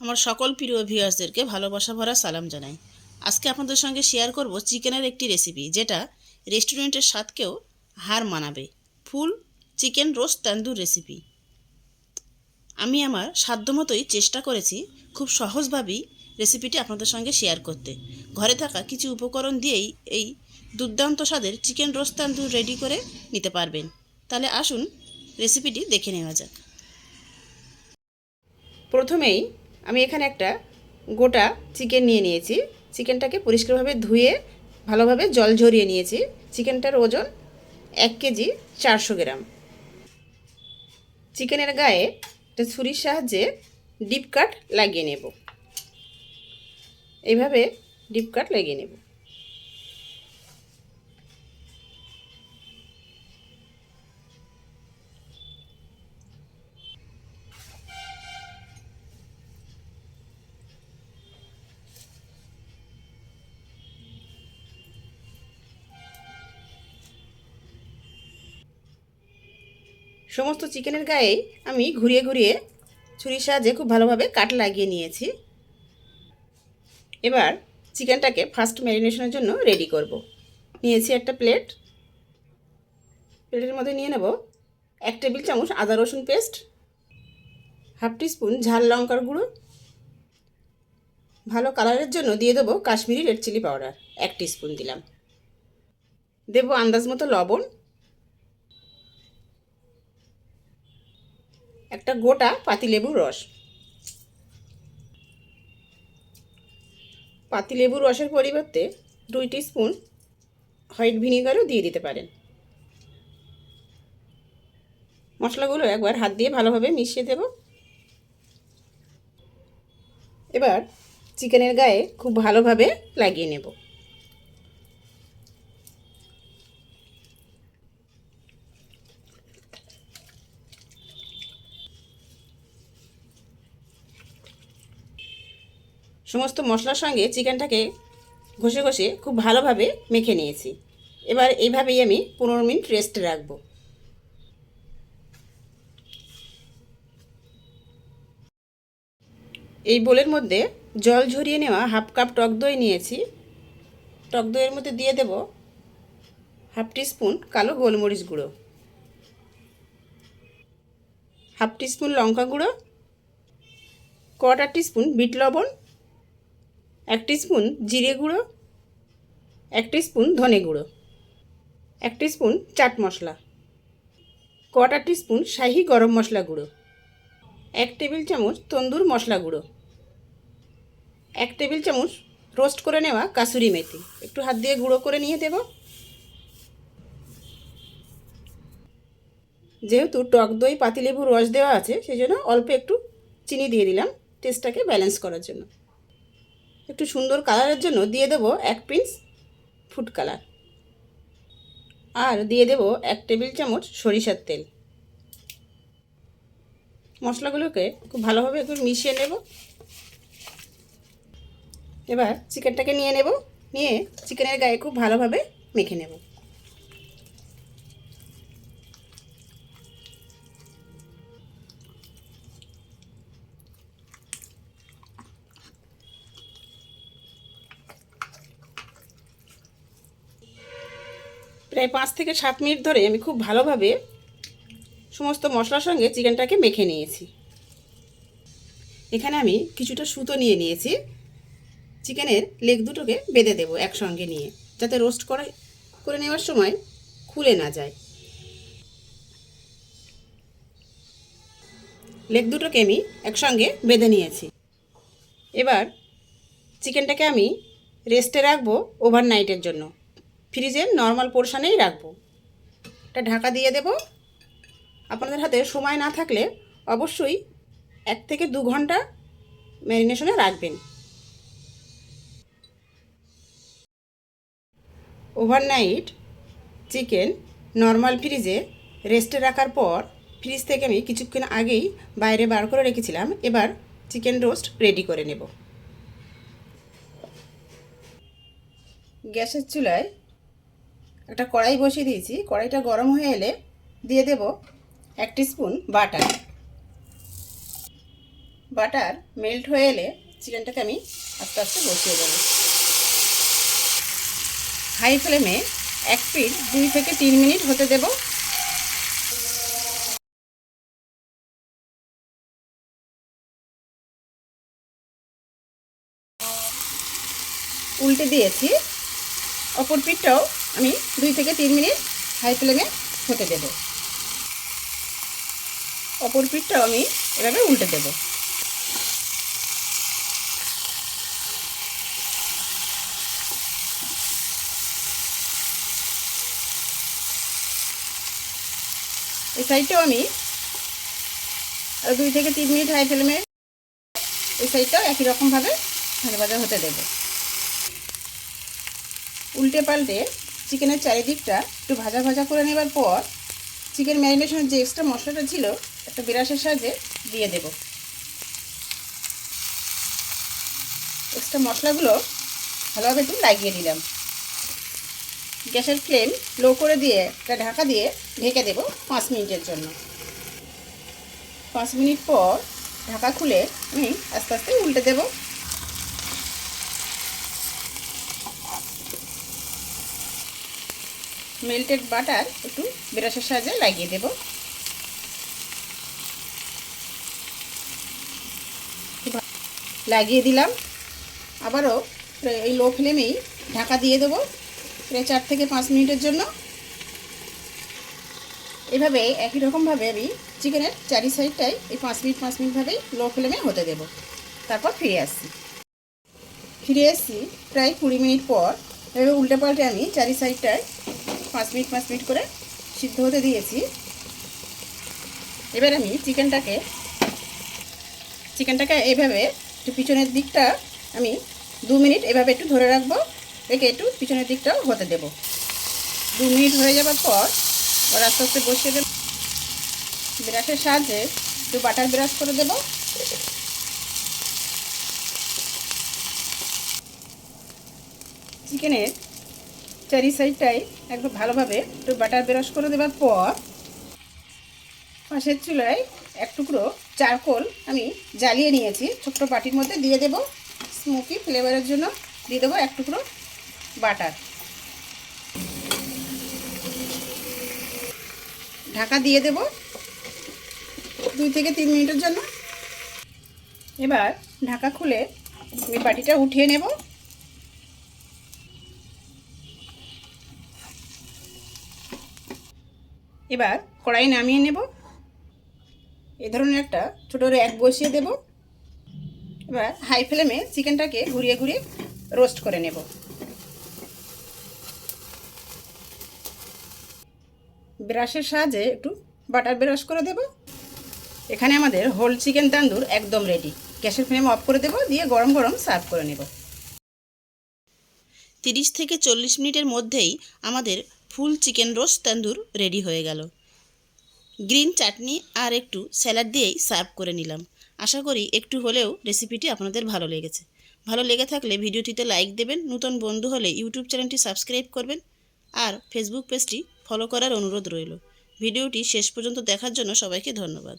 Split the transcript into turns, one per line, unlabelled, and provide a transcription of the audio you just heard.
আমার সকল প্রিয় ভিউয়ার্সদেরকে ভালোবাসা ভরা সালাম জানাই। আজকে আপনাদের সঙ্গে শেয়ার করব চিকেনের একটি রেসিপি যেটা রেস্টুরেন্টের স্বাদকেও হার মানাবে। Full chicken roast tandoor recipe আমি আমার সাধ্যমতোই চেষ্টা করেছি খুব সহজভাবেই রেসিপিটি আপনাদের সঙ্গে শেয়ার করতে। ঘরে থাকা কিছু উপকরণ দিয়েই এই দুর্দান্ত স্বাদের চিকেন রোস্ট তান্দুর রেডি করে নিতে পারবেন। তাহলে আসুন রেসিপিটি দেখে নেওয়া যাক। প্রথমেই আমি এখানে একটা গোটা চিকেন নিয়ে নিয়েছি। চিকেনটাকে পরিষ্কারভাবে ধুয়ে ভালোভাবে জল ঝরিয়ে নিয়েছি। চিকেনটার ওজন এক কেজি চারশো গ্রাম। চিকেনের গায়ে একটা ছুরির সাহায্যে ডিপ কাট লাগিয়ে নেব। এইভাবে ডিপ কাট লাগিয়ে নেব। সমস্ত চিকেনের গায়ে আমি ঘুরিয়ে ঘুরিয়ে ছুরির সাহায্যে খুব ভালোভাবে কাট লাগিয়ে নিয়েছি। এবার চিকেনটাকে ফার্স্ট ম্যারিনেশনের জন্য রেডি করব। নিয়েছি একটা প্লেট প্লেটের মধ্যে নিয়ে নেব এক টেবিল চামচ আদা রসুন পেস্ট হাফ স্পুন ঝাল লঙ্কার গুঁড়ো। ভালো কালারের জন্য দিয়ে দেবো কাশ্মীরি রেড চিলি পাউডার এক স্পুন দিলাম। দেবো আন্দাজ মতো লবণ। একটা গোটা পাতিলেবুর রস। পাতিলেবুর রসের পরিবর্তে দুই স্পুন হোয়াইট ভিনিগারও দিয়ে দিতে পারেন। মশলাগুলো একবার হাত দিয়ে ভালোভাবে মিশিয়ে দেব। এবার চিকেনের গায়ে খুব ভালোভাবে লাগিয়ে নেব। সমস্ত মশলার সঙ্গে চিকেনটাকে ঘষে ঘষে খুব ভালোভাবে মেখে নিয়েছি। এবার এইভাবেই আমি পনেরো মিনিট রেস্টে রাখব। এই বোলের মধ্যে জল ঝরিয়ে নেওয়া হাফ কাপ টক দই নিয়েছি। টক দইয়ের মধ্যে দিয়ে দেব হাফ স্পুন কালো গোলমরিচ গুঁড়ো। হাফ স্পুন লঙ্কা গুঁড়ো। কোয়াটার স্পুন বিট লবণ এক স্পুন জিরে গুঁড়ো, এক স্পুন ধনে গুঁড়ো, এক স্পুন চাট মশলা কোয়াটার স্পুন শাহি গরম মশলা গুঁড়ো, এক টেবিল চামচ তন্দুর মশলা গুঁড়ো, এক টেবিল চামচ রোস্ট করে নেওয়া কাসুরি মেথি। একটু হাত দিয়ে গুঁড়ো করে নিয়ে দেব। যেহেতু টক দই, পাতিলেবুর রস দেওয়া আছে সেই জন্য অল্প একটু চিনি দিয়ে দিলাম টেস্টটাকে ব্যালেন্স করার জন্য। একটু সুন্দর কালারের জন্য দিয়ে দেব এক পিঞ্চ ফুড কালার। আর দিয়ে দেব এক টেবিল চামচ সরিষার তেল। মশলাগুলোকে খুব ভালোভাবে একটু মিশিয়ে নেব। এবার চিকেনটাকে নিয়ে নেব। নিয়ে চিকেনের গায়ে খুব ভালোভাবে মেখে নেব। প্রায় পাঁচ থেকে সাত মিনিট ধরে আমি খুব ভালোভাবে সমস্ত মশলার সঙ্গে চিকেনটাকে মেখে নিয়েছি। এখানে আমি কিছুটা সুতো নিয়ে নিয়েছি। চিকেনের লেগ দুটোকে বেঁধে দেবো একসঙ্গে নিয়ে, যাতে রোস্ট করে করে নেওয়ার সময় খুলে না যায়। লেগ দুটোকে আমি একসঙ্গে বেঁধে নিয়েছি। এবার চিকেনটাকে আমি রেস্টে রাখব ওভারনাইটের জন্য। ফ্রিজের নর্মাল পোর্শানেই রাখব। এটা ঢাকা দিয়ে দেব। আপনাদের হাতে সময় না থাকলে অবশ্যই এক থেকে দু ঘণ্টা ম্যারিনেশনে রাখবেন। ওভারনাইট চিকেন নর্মাল ফ্রিজে রেস্টে রাখার পর ফ্রিজ থেকে আমি কিছুক্ষণ আগেই বাইরে বার করে রেখেছিলাম। এবার চিকেন রোস্ট রেডি করে নেব। গ্যাসের চুলায় একটা কড়াই বসিয়ে দিয়েছি। কড়াইটা গরম হয়ে এলে দিয়ে দেব এক স্পুন বাটার। বাটার মেল্ট হয়ে এলে চিকেনটাকে আমি আস্তে আস্তে বসিয়ে দেবো। হাই ফ্লেমে এক পিট দুই থেকে তিন মিনিট হতে দেব। উল্টে দিয়েছি। অপর পিঠটাও আমি দুই থেকে তিন মিনিট হাই ফ্লেমে হতে দেব। অপর পিঠটাও আমি এভাবে উল্টে দেব। এই সাইডটাও আমি দুই থেকে তিন মিনিট হাই ফ্লেমে এই সাইডটাও একই রকমভাবে ভাজা হতে দেবো। উল্টে পাল্টে চিকেনের চারিদিকটা একটু ভাজা ভাজা করে নেবার পর চিকেন ম্যারিনেশনের যে এক্সট্রা মশলাটা ছিল, একটা বিরাসের সাহায্যে দিয়ে দেব। এক্সট্রা মশলাগুলো ভালোভাবে একটু লাগিয়ে দিলাম গ্যাসের ফ্লেম লো করে দিয়ে একটা ঢাকা দিয়ে ঢেকে দেব পাঁচ মিনিটের জন্য। পাঁচ মিনিট পর ঢাকা খুলে আমি আস্তে আস্তে উল্টে দেবো। মেল্টেড বাটার একটু ব্রাশের সাহায্যে লাগিয়ে দেব। লাগিয়ে দিলাম। আবারও এই লো ফ্লেমেই ঢাকা দিয়ে দেবো প্রায় চার থেকে পাঁচ মিনিটের জন্য। এভাবে একই রকমভাবে আমি চিকেনের চারি সাইডটাই এই পাঁচ মিনিট, পাঁচ মিনিটভাবেই লো ফ্লেমে হতে দেব। তারপর ফিরে আসছি। ফিরে এসছি প্রায় কুড়ি মিনিট পর এভাবে উল্টে পাল্টে আমি চারি সাইডটায় পাঁচ মিনিট পাঁচ মিনিট করে সিদ্ধ হতে দিয়েছি। এবার আমি চিকেনটাকে চিকেনটাকে এভাবে একটু পিছনের দিকটা আমি দু মিনিট এভাবে একটু ধরে রাখব, রেখে একটু পিছনের দিকটাও হতে দেব। দু মিনিট হয়ে যাবার পর ওর আস্তে আস্তে বসিয়ে দেব। ব্রাশের সাহায্যে একটু বাটার ব্রাশ করে দেব। চিকেনের চারি সাইডটাই একটু ভালোভাবে একটু বাটার ব্রাশ করে দেওয়ার পর পাশের চুলায় এক টুকরো চারকোল আমি জ্বালিয়ে নিয়েছি। ছোট্ট বাটির মধ্যে দিয়ে দেব। স্মোকি ফ্লেভারের জন্য দিয়ে দেবো এক টুকরো বাটার ঢাকা দিয়ে দেব দুই থেকে তিন মিনিটের জন্য। এবার ঢাকা খুলে আমি বাটিটা উঠিয়ে নেব। এবার কড়াই নামিয়ে নেব। এ ধরনের একটা ছোটো র্যাক বসিয়ে দেব। এবার হাই ফ্লেমে চিকেনটাকে ঘুরিয়ে ঘুরিয়ে রোস্ট করে নেব। ব্রাশের সাহায্যে একটু বাটার ব্রাশ করে দেব। এখানে আমাদের হোল চিকেন তান্দুর একদম রেডি গ্যাসের ফ্লেম অফ করে দেব, দিয়ে গরম গরম সার্ভ করে নেব। তিরিশ থেকে চল্লিশ মিনিটের মধ্যেই আমাদের full chicken roast tandoor ready হয়ে গেল। গ্রিন চাটনি আর একটু স্যালাড দিয়েই সার্ভ করে নিলাম। আশা করি একটু হলেও রেসিপিটি আপনাদের ভালো লেগেছে। ভালো লেগে থাকলে ভিডিওটিতে লাইক দেবেন, নতুন বন্ধু হলে ইউটিউব চ্যানেলটি সাবস্ক্রাইব করবেন আর ফেসবুক পেজটি ফলো করার অনুরোধ রইল। ভিডিওটি শেষ পর্যন্ত দেখার জন্য সবাইকে ধন্যবাদ।